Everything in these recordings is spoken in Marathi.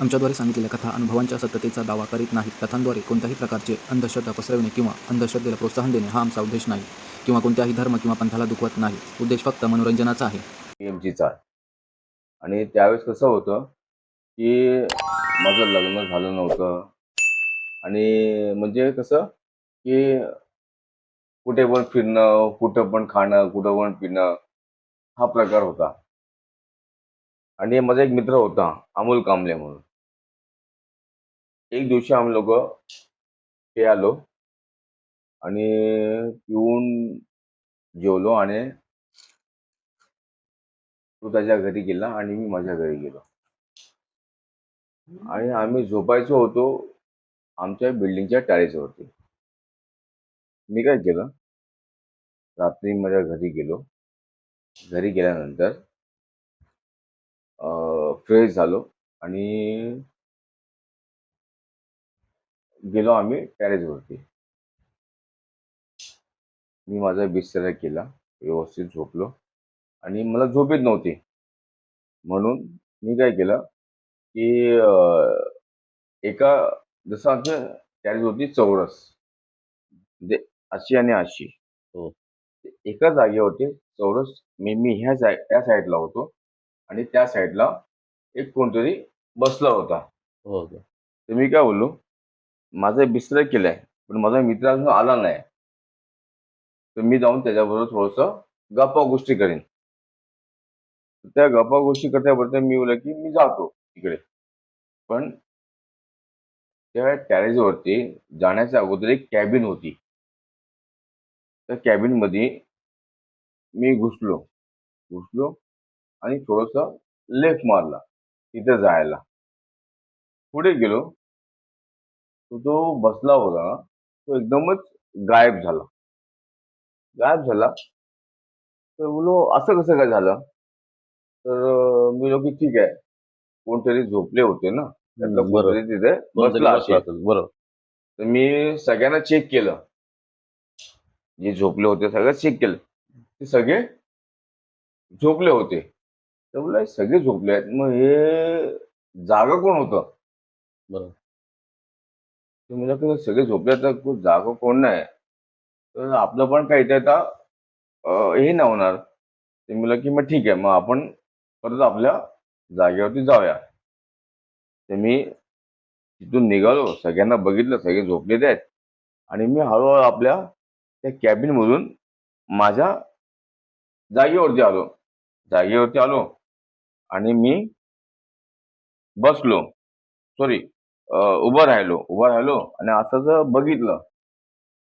आमच्याद्वारे सांगितलेल्या कथा अनुभवांच्या सत्यतेचा दावा करीत नाहीत. कथांद्वारे कोणत्याही प्रकारचे अंधश्रद्धा पसरविणे किंवा अंधश्रद्धेला प्रोत्साहन देणे हा आमचा उद्देश नाही किंवा कोणत्याही धर्म किंवा पंथाला दुखवत नाही. उद्देश फक्त मनोरंजनाचा आहे. पीएमचीचा आणि त्यावेळेस कसं होतं की माझं लग्न झालं नव्हतं. आणि म्हणजे कसं की कुठे पण फिरणं कुठं पण खाणं कुठं पण पिणं हा प्रकार होता. आणि माझा एक मित्र होता अमोल कांबले म्हणून. एक दिवशी आम्ही लोक ते आलो आणि पिऊन जेवलो आणि तो त्याच्या घरी गेला आणि मी माझ्या घरी गेलो. आणि आम्ही झोपायचो होतो आमच्या बिल्डिंगच्या टॅरेसवरती. मी काय केलं? रात्री माझ्या घरी गेलो. घरी गेल्यानंतर फ्रेश झालो आणि गेलो आम्ही टॅरेसवरती मी माझा बिस्तरा केला व्यवस्थित झोपलो आणि मला झोप येत नव्हती. म्हणून मी काय केलं की एका जसं आमच्या टॅरेस होती चौरस. म्हणजे अशी आणि अशी. हो. एका जागेवरती चौरस मी मी ह्या साईड त्या साईडला होतो आणि त्या साईडला एक कोणतरी बसला होता. हो तर मी काय बोललो माझा बिस्तर केलाय पण माझा मित्र अजून आला नाही. तर मी जाऊन त्याच्याबरोबर थोडस गप्पा गोष्टी करेन. त्या गप्पा गोष्टी करता मी बोललो की मी जातो तिकडे पण त्या टॅरेजवरती जाण्याच्या अगोदर एक कॅबिन होती. त्या कॅबिनमध्ये मी घुसलो. घुसलो आणि थोडस लेफ्ट मारला तिथे जायला. पुढे गेलो. तो जो बसला होता ना तो एकदमच गायब झाला. गायब झाला. तर बोलो असं कसं काय झालं? तर अं, मी लोक ठीक आहे. कोणतरी झोपले होते ना. त्यातलं हम्म, बरोबर. कोणतरी तिथे कोणतरी बसला बसला असेल. असेल, बरोबर. तर मी सगळ्यांना चेक केलं. जे झोपले होते सगळं चेक केलं. ते सगळे झोपले होते. तर बोला सगळे झोपले आहेत. मग हे जागा कोण होतं? बरोबर. तर मला की सगळे झोपले तर खूप जागा कोण नाही. तर आपलं पण काही ते आता अं, हे नाही होणार. ते म्हणलं की मग ठीक आहे मग आपण परत आपल्या जागेवरती जाऊया. तर मी तिथून निघालो सगळ्यांना बघितलं सगळे झोपलेले आहेत. आणि मी हळूहळू आपल्या त्या कॅबिनमधून माझ्या जागेवरती आलो. जागेवरती आलो आणि मी बसलो. सॉरी उभं राहिलो उभं राहिलो आणि असंच बघितलं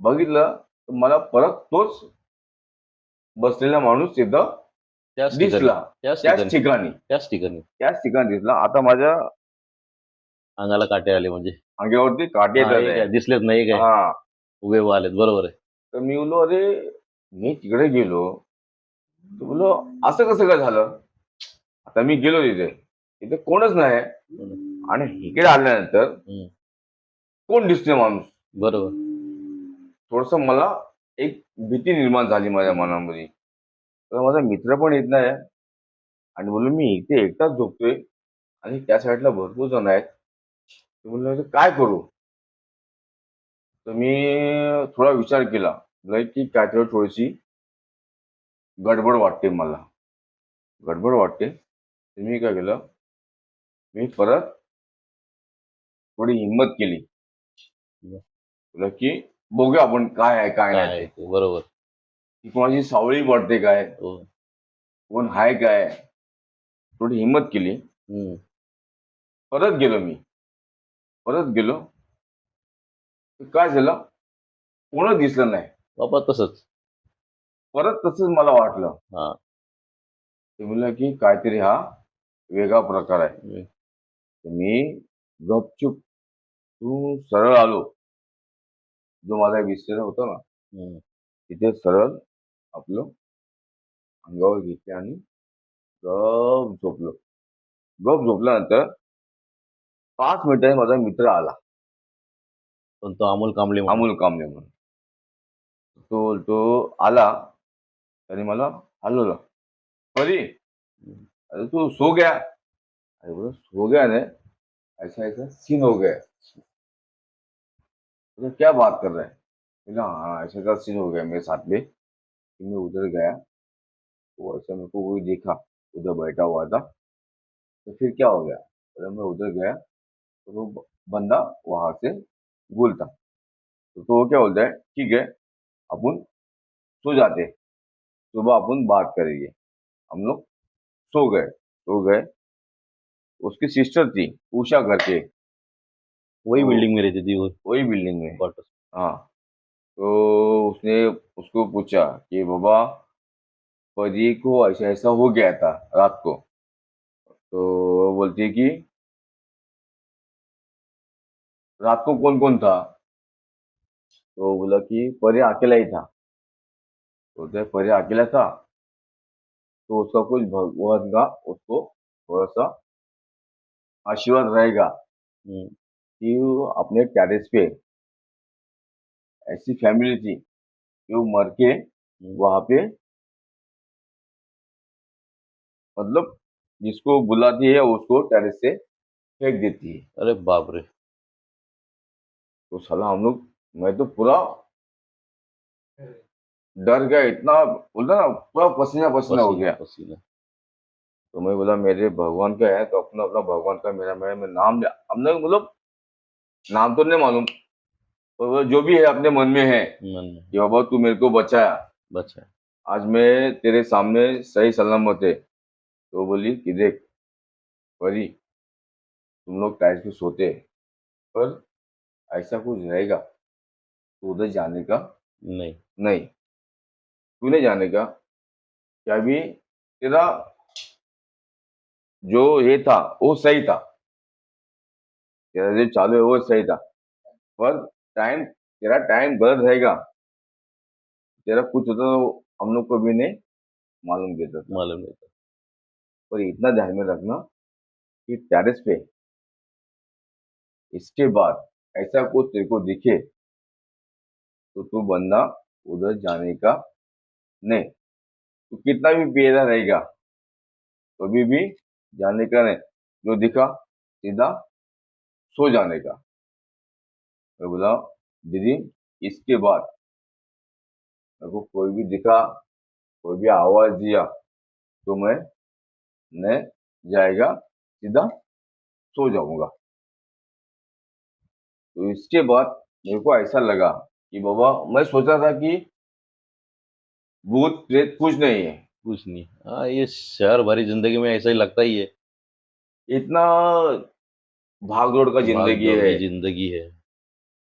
बघितलं तर मला परत तोच बसलेला माणूस तिथं त्याच दिसला त्याच त्याच ठिकाणी ठिकाणी. त्याच ठिकाणी. त्याच ठिकाणी दिसला. आता माझ्या अंगाला काटे आले म्हणजे. अंगावरती काटे हा, येतात हे आहे. काय, दिसलेत नाही काय? हा. उभे उभे आलेत बरोबर आहे. तर मी बोललो अरे मी तिकडे गेलो. तर बोललो असं कसं काय झालं? आता मी गेलो तिथे. तिथे कोणच नाही आणि इकडे आल्यानंतर. कोण दिसतोय माणूस? बरोबर. थोडस मला एक भीती निर्माण झाली माझ्या मनामध्ये. तर माझा मित्र पण येत नाही आणि बोललो मी इथे एकटाच झोपतोय आणि त्या साईडला भरपूर जण आहेत. आता काय करू? तर मी थोडा विचार केला. की काहीतरी थोडीशी गडबड वाटते मला. गडबड वाटते. तर मी काय केलं मी परत थोडी हिंमत केली. की बघूया आपण काय आहे काय नाही ते, बरोबर. की कोणाची सावळी पडते काय? हो. कोण हाय काय? थोडी हिंमत केली. हम्म. परत गेलो मी. परत गेलो. तर काय झालं? कोणच दिसलं नाही. बाबा तसंच. परत तसंच मला वाटलं. हा. ते म्हणलं की काहीतरी हा वेगळा प्रकार आहे. हम्म. तर मी गपचूप तू सरळ आलो. जो माझा विस्तार होता ना. हम्म. तिथे सरळ आपलं अंगावर घेतले आणि गप झोपलो. गप झोपल्यानंतर पाच मिनिटांनी माझा मित्र आला. पण तो अमोल कांबळे म्हणून. अमोल कांबळे म्हणून. तो तो आला. त्याने मला हलवलं. परी अरे तू सो गया. अरे बोला सो गया नाही ऐसा ऐसा सीन हो गया. तो क्या बात कर रहा है? बोला हाँ ऐसा ऐसा सीन हो गया मेरे साथ में। मैं उधर गया वो ऐसा मेरे को वही देखा उधर बैठा हुआ था। तो फिर क्या हो गया? बोला मैं उधर गया तो वो बंदा वहाँ से बोलता। तो, तो वो क्या बोलता है? ठीक है अपन सो जाते सुबह अपन बात करेंगे। हम लोग सो गए सो गए। उसकी सिस्टर थी उषा करके। वही तो- बिल्डिंग में रहती थी वो। वही बिल्डिंग में। क्वार्टर हाँ। तो उसने उसको पूछा कि बाबा परी को ऐसा ऐसा हो गया था रात को। तो बोलती है कि रात को कौन कौन था? तो बोला कि परी अकेला ही था। तो बोलते हैं, परी अकेला था? तो उसका कुछ भगवान का उसको थोड़ा सा आशीर्वाद रहेगा। हम्म, कि वो अपने टेरेस पे ऐसी फैमिली थी कि वो मर के वहाँ पे मतलब जिसको बुलाती है उसको टेरेस से फेंक देती है। अरे बाप रे। तो साला हम लोग मैं तो पूरा डर गया इतना बोलता ना पूरा पसीना पसीना हो गया। पसीना। तो मैं बोला मेरे भगवान का है तो अपना अपना भगवान का मेरा मेरा मैं नाम लिया हमने मतलब नाम तो नहीं मालूम। जो भी है अपने मन में है मन में। कि बाबा तू मेरे को बचाया। बचा आज मैं तेरे सामने सही सलामत है। तो बोली कि देख परी तुम लोग टाइट पे सोते पर ऐसा कुछ रहेगा तो उधर जाने का नहीं। नहीं। तू नहीं जाने का? क्या अभी तेरा जो ये था वो सही था। तेरा जो चालू है वो सही था। पर टाइम तेरा टाइम गलत रहेगा। तेरा कुछ होता तो हम लोग को भी नहीं मालूम देता था। मालूम देता पर इतना ध्यान में रखना कि टेरिस पे इसके बाद ऐसा कुछ तेरे को दिखे तो तू बंदा उधर जाने का नहीं। तू कितना भी पिएरा रहेगा कभी तो भी भी जाने का नहीं। जो दिखा सीधा सो जाने का। मैं बोला दीदी इसके बाद मेरे को कोई भी दिखा कोई भी आवाज़ दिया तो मैं न जाएगा सीधा सो जाऊँगा। तो इसके बाद मेरे को ऐसा लगा कि बाबा मैं सोचा था कि भूत प्रेत कुछ नहीं है। कुछ नहीं। हाँ ये शहर भरी ज़िंदगी में ऐसा ही लगता ही है। इतना भागदौड़ का ज़िंदगी भागदौड़ है। ज़िंदगी है।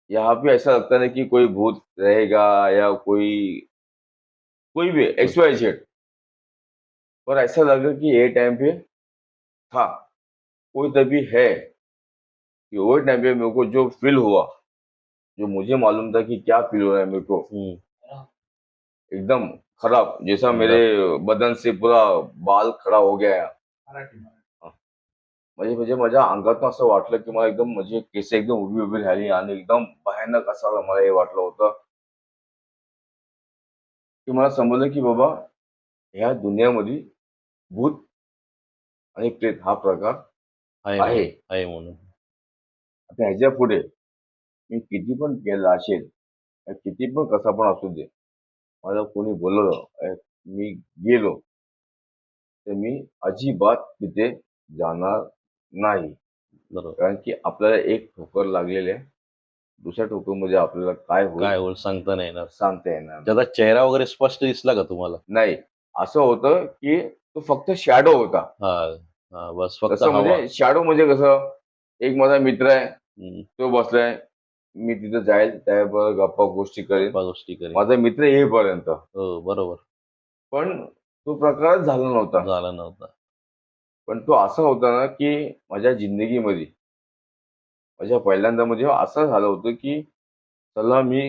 यहाँ पे ऐसा लगता है कि कोई भूत रहेगा या कोई कोई भी एक्स वाई जेड पर ऐसा लगा कि ये टाइम पे था। कोई तभी है कि वो टाइम पे मेरे को जो फील हुआ जो मुझे मालूम था कि क्या फील हो रहा है मेरे को। हम्म, एकदम खराब जैसा मेरे बदन से पूरा बाल खडा हो गया म्हणजे म्हणजे माझ्या अंगातून असं वाटलं की मला एकदम म्हणजे केस एकदम उभी उभी राहिली आणि एकदम भयानक असा मला हे वाटलं होतं. की मला समजलं की बाबा ह्या दुनियामध्ये भूत आणि प्रेत हा प्रकार आहे आहे. म्हणून- आता ह्याच्या पुढे मी किती पण केलं असेल किती पण कसा पण असू दे मला कोणी बोलवलं मी गेलो तर मी अजिबात तिथे जाणार नाही. बरोबर. कारण की आपल्याला एक ठोकर लागलेली आहे. दुसऱ्या ठोकरमध्ये आपल्याला काय होईल? काय होईल सांगता नाही येणार. सांगता येणार नाही. त्याचा चेहरा वगैरे स्पष्ट दिसला का तुम्हाला? नाही. असं होतं की तो फक्त शॅडो होता. हा हा बस फक्त तसं हवा. म्हणजे शॅडो म्हणजे कसं? एक माझा मित्र आहे. हम्म, तो बसलाय. मी तिथे जाईल. त्याबरोबर गप्पा गोष्टी करेन. गप्पा गोष्टी करेल माझा मित्र येईपर्यंत. हो बरोबर. पण तो प्रकारच झाला नव्हता. झाला नव्हता. पण तो असा होता ना की माझ्या जिंदगीमध्ये माझ्या पहिल्यांदा मध्ये असं झालं होतं की चला मी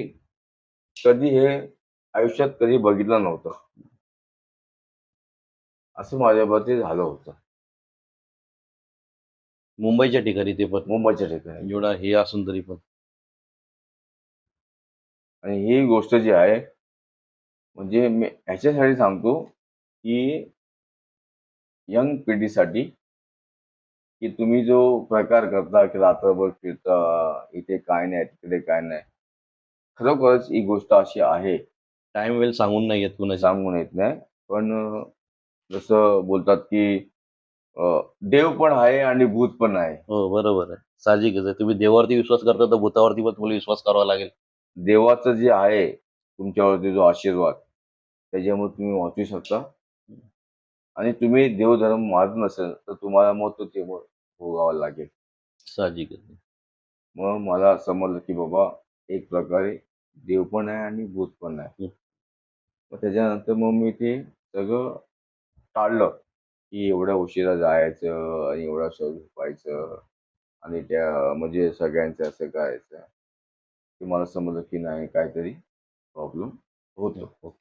कधी हे आयुष्यात कधी बघितलं नव्हतं. असं माझ्याबद्दल झालं होतं. मुंबईच्या ठिकाणी ते पण. मुंबईच्या ठिकाणी. एवढा हे असून तरी पण. आणि ही गोष्ट जी आहे म्हणजे मी ह्याच्यासाठी सांगतो की यंग पिढीसाठी की तुम्ही जो प्रकार करता की रात्रभर फिरता इथे काय नाही तिकडे काय नाही खरोखरच ही गोष्ट अशी आहे. टाइम वेल सांगून नाही येत कुणाची. सांगून येत नाही. पण जसं बोलतात की अं, देव पण आहे आणि भूत पण आहे. हो बरोबर आहे. साहजिकच आहे. तुम्ही देवावरती विश्वास करता तर भूतावरती पण तुम्हाला विश्वास करावा लागेल. देवाचं जे आहे तुमच्यावरती जो आशीर्वाद त्याच्यामुळे तुम्ही वाचू शकता. आणि तुम्ही देवधर्म मारत नसेल तर तुम्हाला मग तो मग भोगावं लागेल. साहजिकच आहे. मग मला समजलं की बाबा एक प्रकारे देव पण आहे आणि भूत पण आहे. मग त्याच्यानंतर मग मी ते सगळं टाळलं की एवढ्या उशिरा जायचं आणि एवढा सगळं झोपायचं आणि त्या म्हणजे सगळ्यांचं असं करायचं. की मला समजलं की नाही काहीतरी प्रॉब्लेम होतो.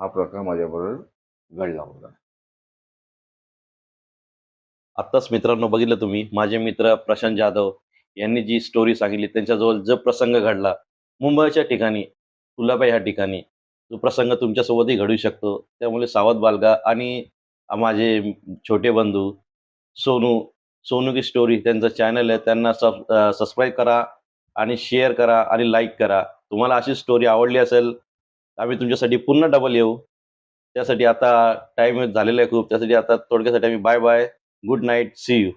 हा प्रकार माझ्याबरोबर घडला होता. आत्ताच मित्रांनो बघितलं तुम्ही माझे मित्र प्रशांत जाधव यांनी जी स्टोरी सांगितली त्यांच्याजवळ जो प्रसंग घडला मुंबईच्या ठिकाणी तुलाबाई ह्या ठिकाणी तो प्रसंग तुमच्यासोबतही घडू शकतो. त्यामुळे सावध बालगा आणि माझे छोटे बंधू सोनू सोनू की स्टोरी त्यांचं चॅनल आहे त्यांना सब सबस्क्राईब करा आणि शेअर करा आणि लाईक करा. तुम्हाला अशी स्टोरी आवडली असेल आम्ही तुमच्यासाठी पुन्हा डबल येऊ. त्यासाठी आता टाईम झालेला आहे खूप. त्यासाठी आता थोडक्यासाठी आम्ही bye bye good night see you